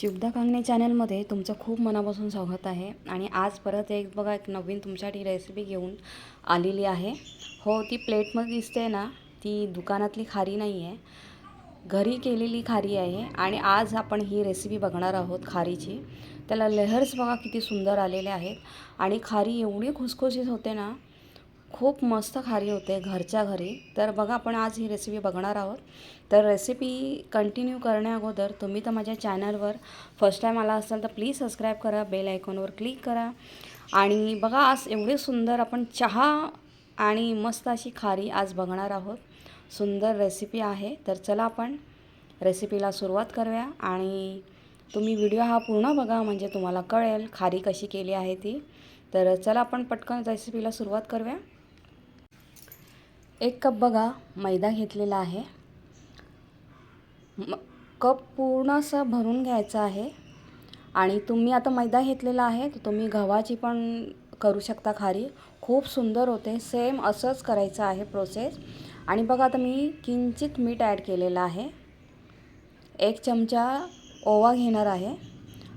शिवदा कांगणे चॅनलमध्ये तुमचं खूप मनापासून स्वागत आहे. आणि आज परत एक बघा एक नवीन तुमच्यासाठी रेसिपी घेऊन आलेली आहे. हो ती प्लेटमध्ये दिसते ना ती दुकानातली खारी नाही आहे. घरी केलेली खारी आहे. आणि आज आपण ही रेसिपी बघणार आहोत खारीची. त्याला लेहर्स बघा किती सुंदर आलेले आहेत. आणि खारी एवढी खुसखुशीत होते ना खूप मस्त खारी होते घरच्या घरी. तर बघा आपण आज ही रेसिपी बघणार आहोत. तर रेसिपी कंटिन्यू करण्याअगोदर तुम्ही तर माझ्या चॅनलवर फर्स्ट टाईम आला असाल तर प्लीज सबस्क्राईब करा बेल आयकॉनवर क्लिक करा. आणि बघा आज एवढे सुंदर आपण चहा आणि मस्त अशी खारी आज बघणार आहोत. सुंदर रेसिपी आहे. तर चला आपण रेसिपीला सुरुवात करूया. आणि तुम्ही व्हिडिओ हा पूर्ण बघा म्हणजे तुम्हाला कळेल खारी कशी केली आहे ती. तर चला आपण पटकन रेसिपीला सुरुवात करूया. एक कप बघा मैदा घेतलेला आहे. म कप पूर्ण असं भरून घ्यायचं आहे. आणि तुम्ही आता मैदा घेतलेला आहे तर तुम्ही गव्हाची पण करू शकता खारी. खूप सुंदर होते सेम असंच करायचं आहे प्रोसेस आणि बघा आता मी किंचित मीठ ॲड केलेलं आहे. एक चमचा ओवा घेणार आहे.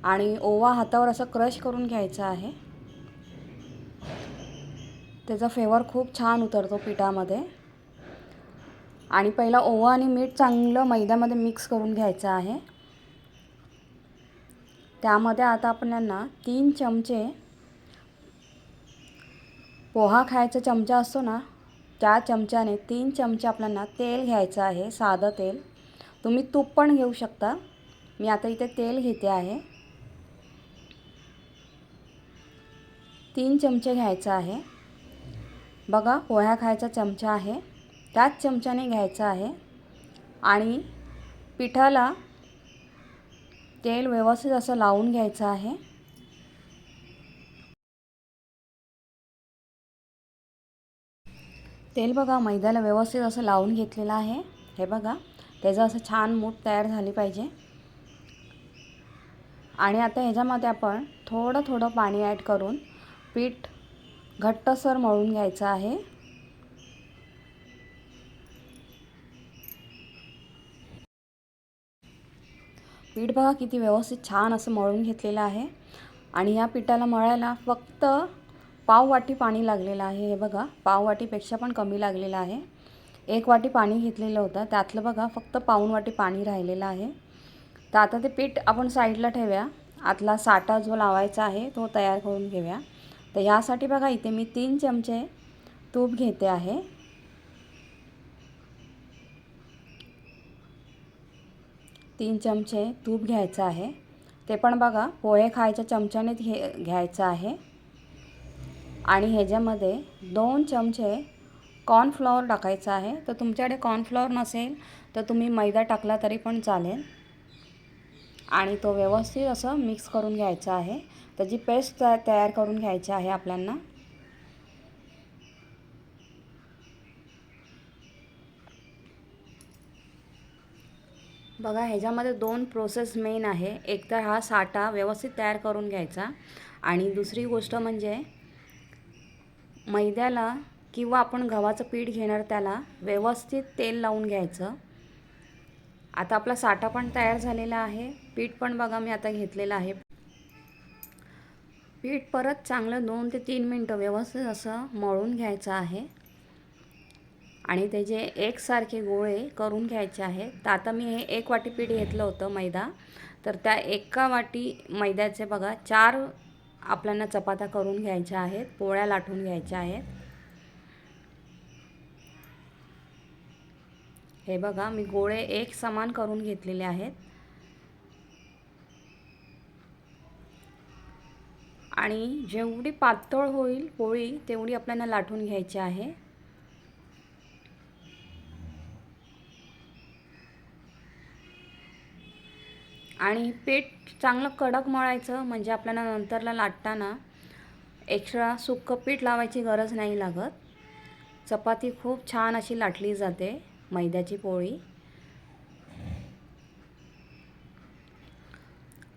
आणि ओवा हातावर असं क्रश करून घ्यायचा आहे. त्याचा फ्लेवर खूप छान उतरतो पिठामध्ये. आणि पहिला ओवा आणि मीठ चांगलं मैद्यामध्ये मिक्स करून घ्यायचं आहे. त्यामध्ये आता आपल्याला तीन चमचे पोहा खायचा चमचा असतो ना त्या चमच्याने तीन चमचे आपल्याला तेल घ्यायचं आहे साधं तेल. तुम्ही तूप पण घेऊ शकता. मी आता इथे तेल घेते आहे. तीन चमचे घ्यायचं आहे. बघा पोह्या खायचा चमचा आहे. त्याच चमच्याने घ्यायचा आहे. आणि पिठाला तेल व्यवस्थित असं लावून घ्यायचं आहे. तेल बघा मैद्याला व्यवस्थित असं लावून घेतलेलं आहे. हे बघा त्याचं असं छान मूठ तयार झाली पाहिजे. आणि आता ह्याच्यामध्ये आपण थोडं थोडं पाणी ॲड करून पीठ घट्टसर मळून घ्यायचं आहे. पीठ बघा किती व्यवस्थित छान असं मळून घेतलेलं आहे. आणि या पिठाला मळायला फक्त पाव वाटी पाणी लागलेलं आहे. हे बघा पाव वाटीपेक्षा पण कमी लागलेलं आहे. एक वाटी पाणी घेतलेलं होतं. त्यातलं बघा फक्त पाऊन वाटी पाणी राहिलेलं आहे. तर आता ते पीठ आपण साईडला ठेवूया. आतला साठा जो लावायचा आहे तो तयार करून घेऊया. तर यासाठी बघा इथे मी तीन चमचे तूप घेते आहे. तीन चमचे तूप घ्यायचं आहे. ते पण बघा पोहे खायच्या चमच्याने घे घ्यायचं आहे. आणि ह्याच्यामध्ये दोन चमचे कॉर्नफ्लॉवर टाकायचं आहे. तर तुमच्याकडे कॉर्नफ्लॉवर नसेल तर तुम्ही मैदा टाकला तरी पण चालेल. आणि तो व्यवस्थित असं मिक्स करून घ्यायचा आहे. त्याची पेस्ट तयार करून घ्यायची आहे आपल्यांना. बघा ह्याच्यामध्ये दोन प्रोसेस मेन आहे. एक तर हा साठा व्यवस्थित तयार करून घ्यायचा. आणि दुसरी गोष्ट म्हणजे मैद्याला किंवा आपण गव्हाचं पीठ घेणार त्याला व्यवस्थित तेल लावून घ्यायचं. आता आपला साठा पण तयार झालेला आहे. पीठ पण बघा मी आता घेतलेलं आहे. पीठ परत चांगलं दोन ते तीन मिनटं व्यवस्थित असं मळून घ्यायचं आहे. आणि त्याचे एकसारखे गोळे करून घ्यायचे आहेत तर आता मी हे एक वाटी पीठ घेतलं होतं मैदा. तर त्या एका वाटी मैद्याचे बघा चार आपल्याला चपात्या करून घ्यायच्या आहेत पोळ्या लाटून घ्यायच्या आहेत. हे बघा मी गोळे एक समान करून घेतलेले आहेत. आणि जेवढी पातळ होईल पोळी तेवढी आपल्याला लाटून घ्यायची आहे. आणि पीठ चांगलं कडक मळायचं म्हणजे आपल्याला नंतरला लाटताना एक्स्ट्रा सुक्कं पीठ लावायची गरज नाही लागत. चपाती खूप छान अशी लाटली जाते मैद्याची पोळी.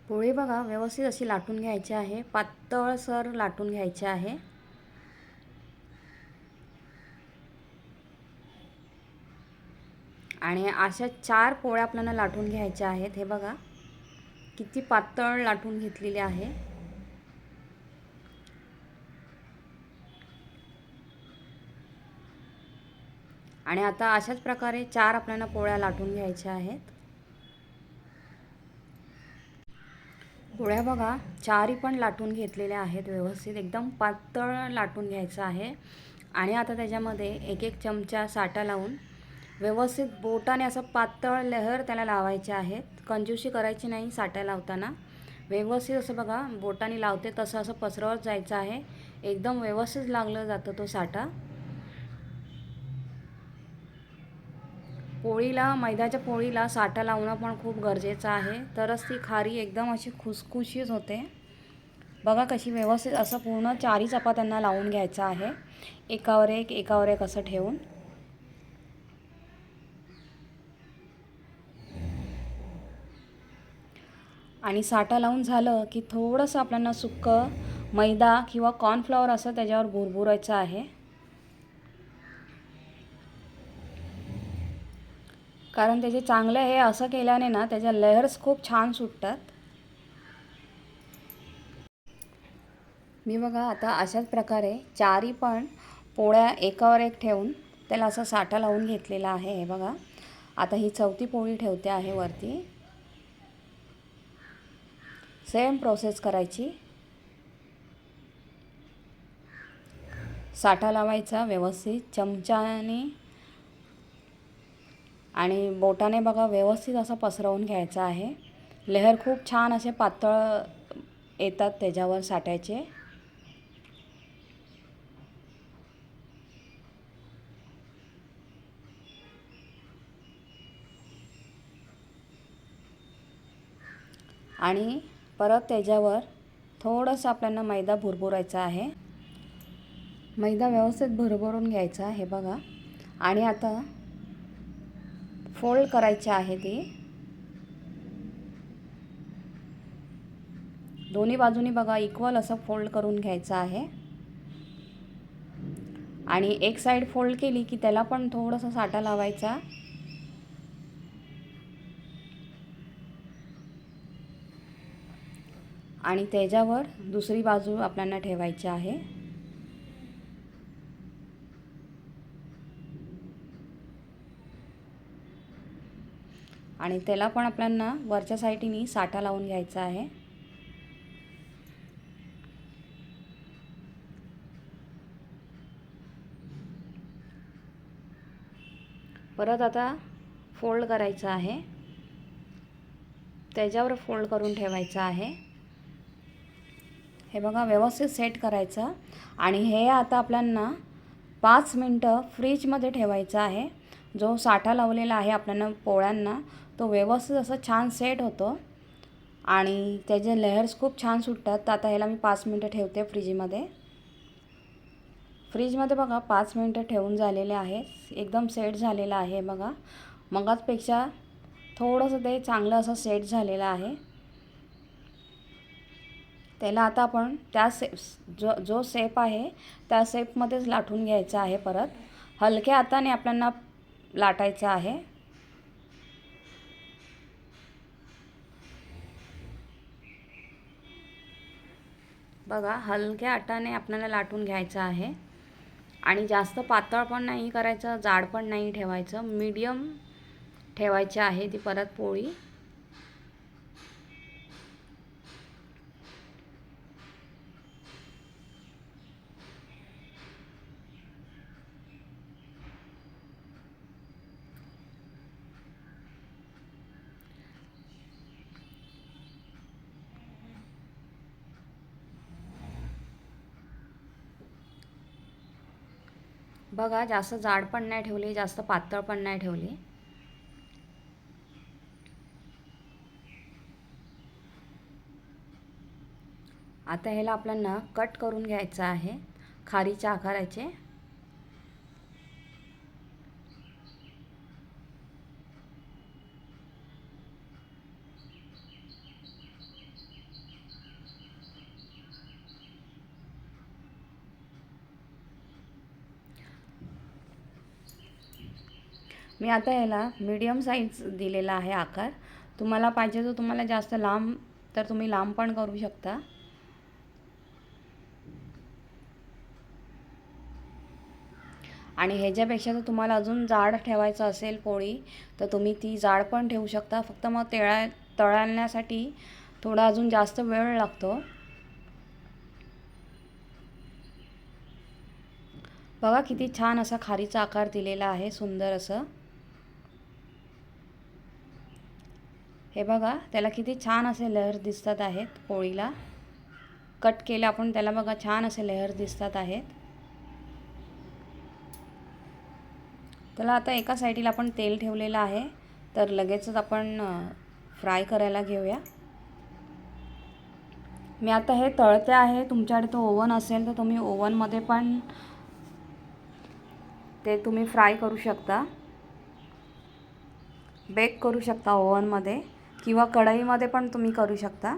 पोळी बघा व्यवस्थित अशी लाटून घ्यायची आहे. पातळसर लाटून घ्यायची आहे. आणि अशा चार पोळ्या आपल्याला लाटून घ्यायच्या आहेत. हे बघा किती पातळ लाटून घेतलेली आहे. आणि आता अशाच प्रकारे चार आपल्याला पोळ्या लाटून घ्यायच्या आहेत. पोळ्या बघा चारी पण लाटून घेतलेल्या आहेत व्यवस्थित. एकदम पातळ लाटून घ्यायचं आहे. आणि आता त्याच्यामध्ये एक एक चमचा साठा लावून व्यवस्थित बोटाने असं पातळ लहर त्याला लावायचे आहेत. कंजूशी करायची नाही साठ्या लावताना. व्यवस्थित असं बघा बोटाने लावते तसं असं पसरवत जायचं आहे. एकदम व्यवस्थित लागलं जातं तो साठा. पोळीला मैद्याच्या पोळीला साठा लावणं पण खूप गरजेचं आहे. तरच ती खारी एकदम अशी खुसखुशीच होते. बघा कशी व्यवस्थित असं पूर्ण चारी चपात्यांना लावून घ्यायचं आहे. एकावर एक एकावर एक असं ठेवून. आणि साठा लावून झालं की थोडंसं आपल्याला सुक्कं मैदा किंवा कॉर्नफ्लॉवर असं त्याच्यावर भुरभुरायचं आहे. कारण त्याचे चांगलं हे असं केल्याने ना त्याच्या लेअर्स खूप छान सुटतात. मी बघा आता अशाच प्रकारे चारी पण पोळ्या एकावर एक ठेवून त्याला असं साठा लावून घेतलेला आहे. हे बघा आता ही चौथी पोळी ठेवते आहे वरती. सेम प्रोसेस करायची. साठा लावायचा व्यवस्थित चमच्याने आणि बोटाने बघा व्यवस्थित असं पसरवून घ्यायचं आहे. लेहर खूप छान असे पातळ येतात त्याच्यावर साठायचे. आणि परत त्याच्यावर थोडंसं आपल्याला मैदा भुरभुरायचा आहे. मैदा व्यवस्थित भरभरून घ्यायचा हे बघा. आणि आता फोल्ड करायचे आहे ते. दोन्ही बाजूनी बघा इक्वल असं फोल्ड करून घ्यायचं आहे. आणि एक साईड फोल्ड केली की त्याला पण थोडंसं साठा लावायचा. आणि त्याच्यावर दुसरी बाजू आपल्याला ठेवायची आहे. आणि त्याला पण आपल्यांना वरच्या साईटीनी साठा लावून घ्यायचा आहे. परत आता फोल्ड करायचं आहे. त्याच्यावर फोल्ड करून ठेवायचं आहे. हे बघा व्यवस्थित सेट करायचं. आणि हे आता आपल्यांना पाच मिनटं फ्रीजमध्ये ठेवायचं आहे. जो साठा लावलेला आहे आपल्यानं पोळ्यांना तो व्यवस्थित असं छान सेट होतो. आणि त्याचे लेयर्स खूप छान सुटतात. तर आता ह्याला मी पाच मिनटं ठेवते फ्रीजमध्ये फ्रीजमध्ये बघा पाच मिनटं ठेवून झालेले आहे एकदम सेट झालेला आहे बघा. मगाचपेक्षा थोडंसं ते चांगलं असं सेट झालेलं आहे. त्याला आता आपण त्या सेप जो जो सेप आहे त्या सेपमध्येच लाटून घ्यायचा आहे परत. हलक्या हाताने आपल्याला लाटायचं आहे. बघा हलक्या आटाने आपल्याला लाटून घ्यायचं आहे. आणि जास्त पातळ पण नाही करायचं जाड पण नाही ठेवायचं. मीडियम ठेवायची आहे ती परत पोळी. बघा जास्त जाड पण नाही ठेवली जास्त पातळ पण नाही ठेवली. आता ह्याला आपल्याला कट करून घ्यायचं आहे. खारीच्या आकाराचे. मी आता ह्याला मीडियम साईज दिलेला आहे आकार. तुम्हाला पाहिजे तो तुम्हाला जास्त लांब तर तुम्ही लांब पण करू शकता. आणि ह्याच्यापेक्षा जर तुम्हाला अजून जाड ठेवायचं असेल पोळी तर तुम्ही ती जाड पण ठेवू शकता. फक्त मग तेळा तळण्यासाठी थोडा अजून जास्त वेळ लागतो. बघा किती छान असा खारीचा आकार दिलेला आहे सुंदर असं. हे बघा त्याला किती छान असे लहर दिसतात आहेत पोळीला. कट केलं आपण त्याला बघा छान असे लहर दिसतात आहेत. त्याला आता एका साईडला आपण तेल ठेवलेलं आहे तर लगेचच आपण फ्राय करायला घेऊया. मी आता हे तळते आहे तुमच्याकडे तो ओव्हन असेल तर तुम्ही ओव्हनमध्ये पण ते तुम्ही फ्राय करू शकता. बेक करू शकता ओव्हनमध्ये. किंवा कढईमध्ये पण तुम्ही करू शकता.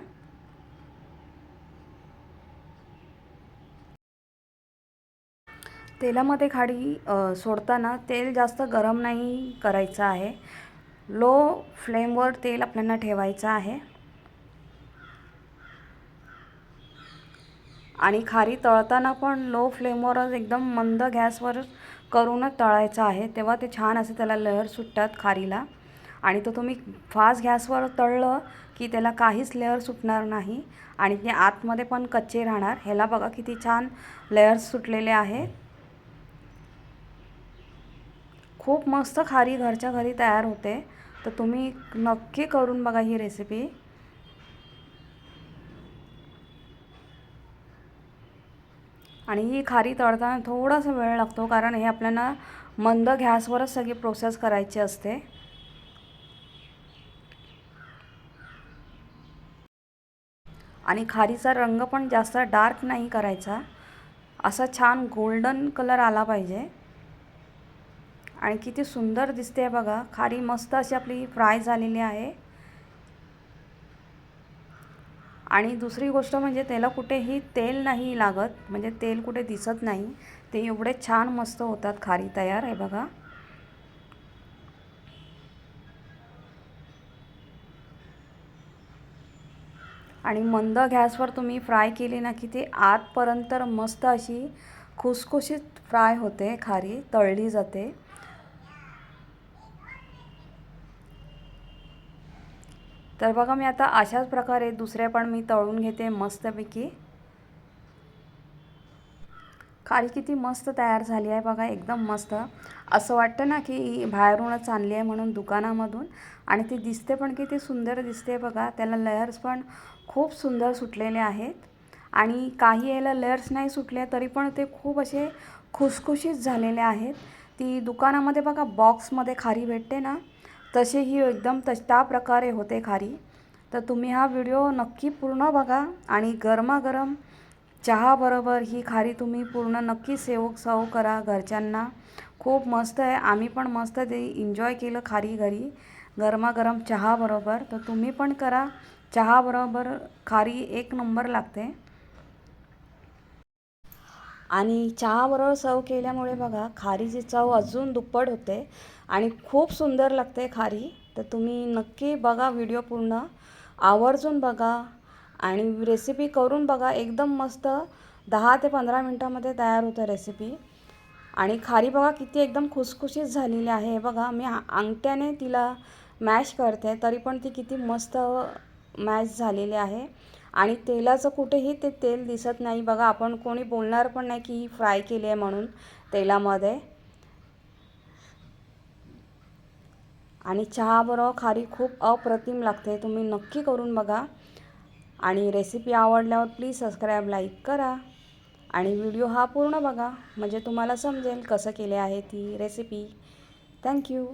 तेलामध्ये खाडी सोडताना तेल जास्त गरम नाही करायचं आहे. लो फ्लेमवर तेल आपल्याला ठेवायचं आहे. आणि खारी तळताना पण लो फ्लेमवरच एकदम मंद गॅसवर करूनच तळायचं आहे. तेव्हा ते छान असे त्याला लहर सुटतात खारीला. आणि तो तुम्ही फास्ट गॅसवर तळलं की त्याला काहीच लेअर सुटणार नाही आणि ते आतमध्ये पण कच्चे राहणार. ह्याला बघा किती छान लेअर्स सुटलेले आहे खूप मस्त खारी घरच्या घरी तयार होते. तर तुम्ही नक्की करून बघा ही रेसिपी आणि ही खारी तळताना थोडासा वेळ लागतो कारण हे आपल्याला मंद गॅसवरच सगळी प्रोसेस करायची असते. आणि खारीचा रंग पण जास्त डार्क नाही करायचा. असा छान गोल्डन कलर आला पाहिजे. आणि किती सुंदर दिसते आहे बघा. खारी मस्त अशी आपली फ्राय झालेली आहे. आणि दुसरी गोष्ट म्हणजे त्याला कुठेही तेल नाही लागत. म्हणजे तेल कुठे दिसत नाही. ते एवढे छान मस्त होतात खारी तयार आहे बघा. आणि मंद गॅसवर तुम्ही फ्राय केली ना की ती आतपर्यंत मस्त अशी खुसखुशीत फ्राय होते खारी तळली जाते. तर बघा मी आता अशाच प्रकारे दुसरे पण मी तळून घेते मस्तपैकी. खाली किती मस्त तयार झाली आहे बघा एकदम मस्त. असं वाटतं ना की बाहेरूनच आणली आहे म्हणून दुकानामधून. आणि ती दिसते पण किती सुंदर दिसते बघा. त्याला लेयर्स पण खूप सुंदर सुटलेले आहेत. आणि काही याला लेयर्स नाही सुटले तरी पण ते खूप असे खुसखुशीत झालेले आहेत. ती दुकानामध्ये बघा बॉक्समध्ये खारी भेटते ना तसे ही एकदम तश त्या प्रकारे होते खारी. तर तुम्ही हा व्हिडिओ नक्की पूर्ण बघा आणि गरमागरम चहाबरोबर ही खारी तुम्ही पूर्ण नक्की सेव सव करा. घरच्यांना खूप मस्त आहे. आम्ही पण मस्त ते एन्जॉय केलं खारी घरी. गरमागरम चहाबरोबर. तर तुम्ही पण करा. चहाबरोबर खारी एक नंबर लागते. आणि चहाबरोबर सर्व केल्यामुळे बघा खारीची चव अजून दुप्पट होते आणि खूप सुंदर लागते खारी. तर तुम्ही नक्की बघा व्हिडिओ पूर्ण आवर्जून बघा. आणि रेसिपी करून बघा एकदम मस्त दहा ते पंधरा मिनटामध्ये तयार होतं रेसिपी आणि खारी बघा किती एकदम खुसखुशीत झालेली आहे. बघा मी अंगठ्याने तिला मॅश करते तरी पण ती किती मस्त मॅश झालेली आहे. आणि तेलाचं कुठेही ते तेल दिसत नाही. बघा आपण कोणी बोलणार पण नाही की फ्राय केली आहे म्हणून तेलामध्ये. आणि चहाबरोबर खारी खूप अप्रतिम लागते. तुम्ही नक्की करून बघा. आणि रेसिपी आवडल्यावर प्लीज सबस्क्राईब लाईक करा. आणि व्हिडिओ हा पूर्ण बघा. म्हणजे तुम्हाला समजेल कसं केले आहे ती रेसिपी थँक्यू